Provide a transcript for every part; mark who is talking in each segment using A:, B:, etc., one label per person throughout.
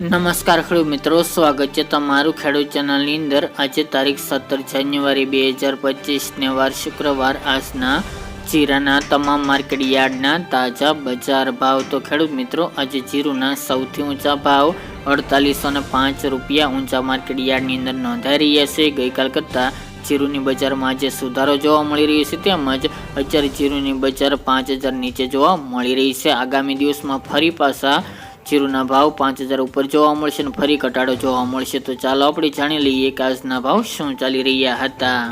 A: નમસ્કાર ખેડૂત મિત્રો, સ્વાગત છે તમારું ખેડૂત ચેનલની અંદર. આજે તારીખ સત્તર જાન્યુઆરી બે હજાર પચીસને વાર શુક્રવાર. આજના જીરાના તમામ માર્કેટ યાર્ડના તાજા બજાર ભાવ. તો ખેડૂત મિત્રો, આજે જીરુના સૌથી ઊંચા ભાવ અડતાલીસો ને પાંચ રૂપિયા ઊંચા માર્કેટ યાર્ડની અંદર નોંધાઈ રહ્યા છે. ગઈકાલ કરતાં જીરુની બજારમાં આજે સુધારો જોવા મળી રહ્યો છે. તેમજ અત્યારે જીરુની બજાર પાંચ હજાર નીચે જોવા મળી રહી છે. આગામી દિવસમાં ફરી પાછા જીરુના ભાવ પાંચ હજાર ઉપર જોવા મળશે અને ફરી ઘટાડો જોવા મળશે. તો ચાલો આપણે જાણી લઈએ કે આજના ભાવ શું ચાલી રહ્યા હતા.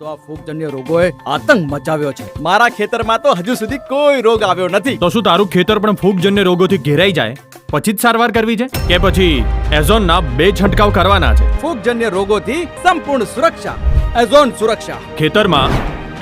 B: તો આ ફૂગજન્ય રોગોએ આતંક મચાવ્યો છે. મારા ખેતરમાં તો હજુ સુધી કોઈ રોગ આવ્યો નથી.
C: તો શું તારું ખેતર પણ ફૂગજન્ય રોગોથી ઘેરાઈ જાય? પછી જ સારવાર કરવી છે? કે પછી એઝોનના બે છંટકાવ કરવાના છે?
B: ફૂગજન્ય રોગોથી સંપૂર્ણ સુરક્ષા. એઝોન સુરક્ષા.
C: ખેતરમાં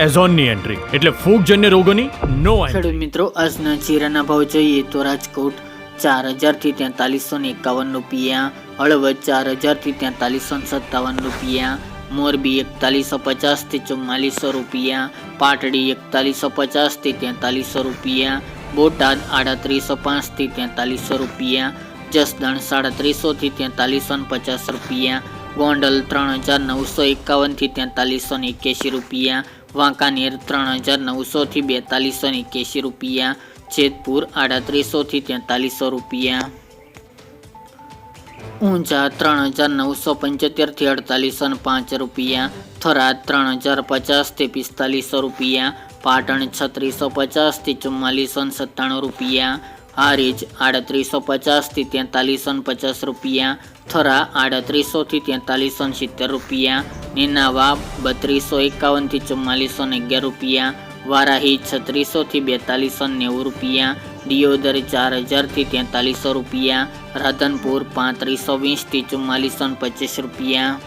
C: એઝોનની એન્ટ્રી. એટલે ફૂગજન્ય રોગોની નો એન્ટ્રી.
A: ખેડૂત મિત્રો આજના જીરાના ભાવ જોઈએ તો રાજકોટ ચાર હજારથી તેતાલીસો ને એકાવન રૂપિયા, હળવદ ચાર હજારથી તેતાલીસો સત્તાવન રૂપિયા, મોરબી એકતાલીસો પચાસથી ચુમ્માલીસો રૂપિયા, પાટડી એકતાલીસો પચાસથી તેતાલીસો રૂપિયા, બોટાદ આડત્રીસો પાંચથી તેતાલીસો રૂપિયા, જસદણ સાડત્રીસોથી તેતાલીસો પચાસ રૂપિયા, ગોંડલ ત્રણ હજાર નવસો એકાવનથી તેતાલીસો એક્યાસી રૂપિયા, વાંકાનેર ત્રણ હજાર નવસોથી બેતાલીસો એક્યાસી રૂપિયા જેતપુર આડત્રીસોથી તેતાલીસો રૂપિયા. ઊંઝા ત્રણ હજાર નવસો પંચોતેરથી અડતાલીસો પાંચ રૂપિયા. થરાદ ત્રણ હજાર પચાસથી પિસ્તાલીસો રૂપિયા. પાટણ છત્રીસો પચાસથી ચુમ્માલીસો સત્તાણું રૂપિયા. હારીજ આડત્રીસો પચાસથી તેતાલીસો ને પચાસ રૂપિયા. થરા આડત્રીસોથી તેતાલીસો સિત્તેર રૂપિયા. નેનાવા બત્રીસો એકાવનથી ચુમ્માલીસો ને અગિયાર રૂપિયા. વારાહી છત્રીસોથી બેતાલીસો નેવું રૂપિયા, દિયોદર ચાર હજારથી તેતાલીસો રૂપિયા, રાધનપુર પાંત્રીસો વીસથી ચુમ્માલીસો પચીસ રૂપિયા.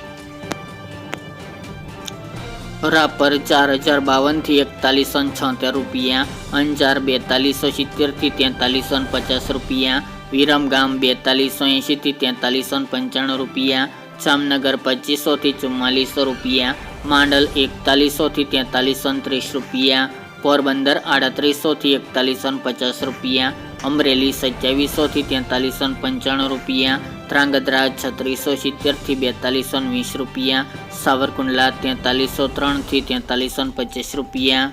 A: રાપર ચાર હજાર બાવનથી એકતાલીસો છોતેર રૂપિયા, અંજાર બેતાલીસો સિત્તેરથી તેતાલીસો પચાસ રૂપિયા, વિરમગામ બેતાલીસો એંશીથી તેતાલીસો પંચાણું રૂપિયા, જામનગર પચીસોથી ચુમ્માલીસો રૂપિયા માંડલ એકતાલીસોથી તેતાલીસો ત્રીસ રૂપિયા, પોરબંદર આડત્રીસોથી એકતાલીસો પચાસ રૂપિયા, અમરેલી સત્યાવીસોથી તેતાલીસો પંચાણું રૂપિયા ત્રાંગધ્રા છત્રીસો સિત્તેરથી બેતાલીસો વીસ રૂપિયા, સાવરકુંડલા તેતાલીસો ત્રણથી તેતાલીસો પચીસ રૂપિયા.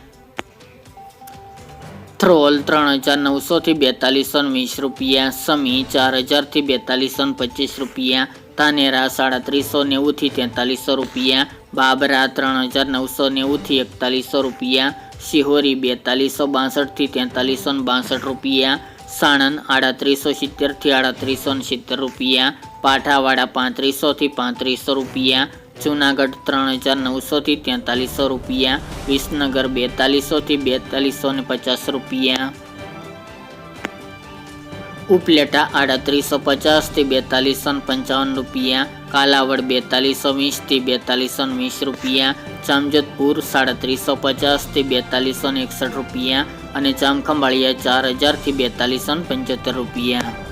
A: થ્રોલ ત્રણ હજાર નવસોથી બેતાલીસો વીસ રૂપિયા, સમી ચાર હજારથી બેતાલીસો પચીસ રૂપિયા તાનેરા સાડત્રીસો નેવુંથી તેતાલીસો રૂપિયા બાબરા ત્રણ હજાર નવસો નેવુંથી એકતાલીસો રૂપિયા, શિહોરી બેતાલીસો બાસઠથી તેતાલીસો બાસઠ રૂપિયા, સાણંદ આડત્રીસો સિત્તેરથી આડત્રીસો સિત્તેર રૂપિયા, પાઠાવાડા પાંત્રીસોથી પાંત્રીસો રૂપિયા, જૂનાગઢ ત્રણ હજાર નવસોથી તેતાલીસો રૂપિયા, વિસનગર બેતાલીસોથી બેતાલીસો પચાસ રૂપિયા. ઉપલેટા આડત્રીસો પચાસથી બેતાલીસો પંચાવન રૂપિયા, કાલાવડ બેતાલીસો વીસથી બેતાલીસો વીસ રૂપિયા, જામજોધપુર સાડત્રીસો પચાસથી બેતાલીસો એકસઠ રૂપિયા અને જામખંભાળિયા ચાર હજારથી બેતાલીસો પંચોતેર રૂપિયા.